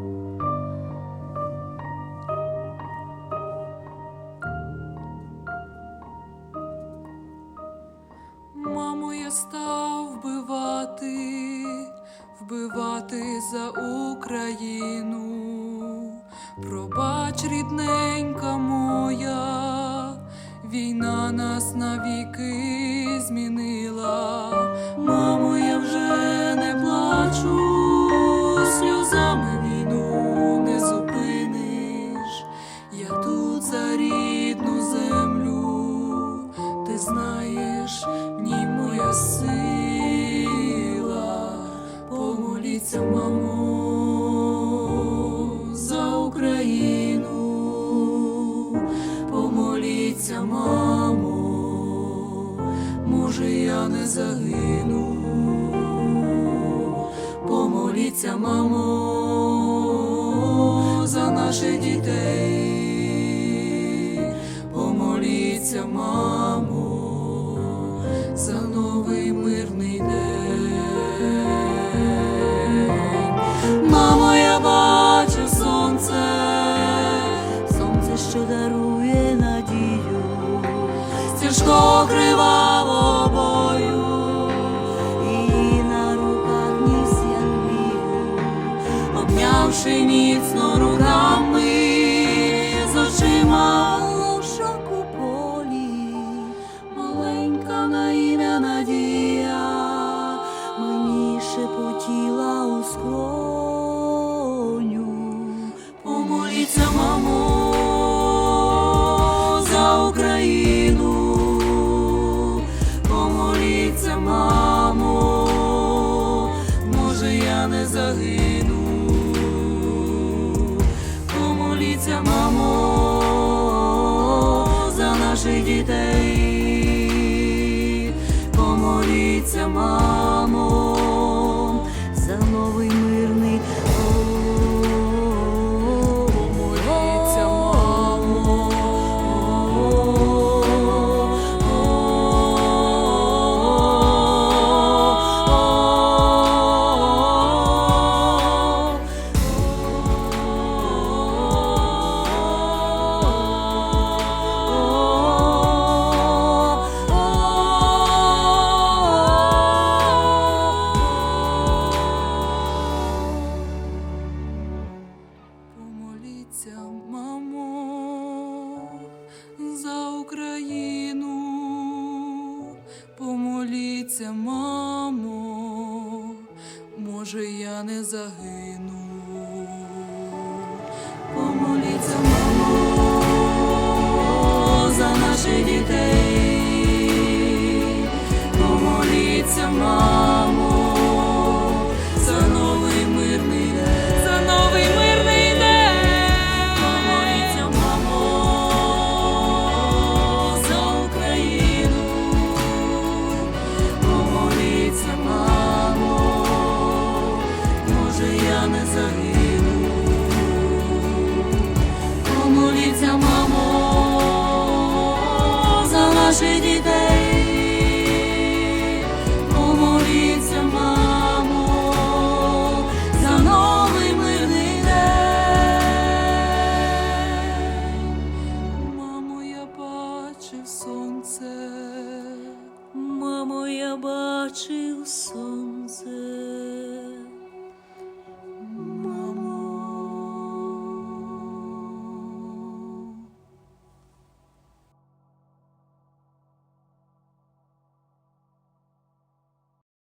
Мамо, я став вбивати, вбивати за Україну, пробач, рідненька моя, війна нас навіки змінила, мамо. я не загину. Помоліться, мамо, за наших дітей. Помоліться, мамо, за новий мирний день. Мамо, я бачу сонце, сонце, що дарує надію, стіжко обнявши міцно Помоліться, мамо, за наших дітей. Помоліться, мамо, Україну, помоліться, мамо, може я не загину. Помоліться, мамо, за наших Помоліться, мамо, за наших дітей. Помоліться, мамо, за новий мирний день. Мамо, я бачив сонце. Мамо, я бачив сонце.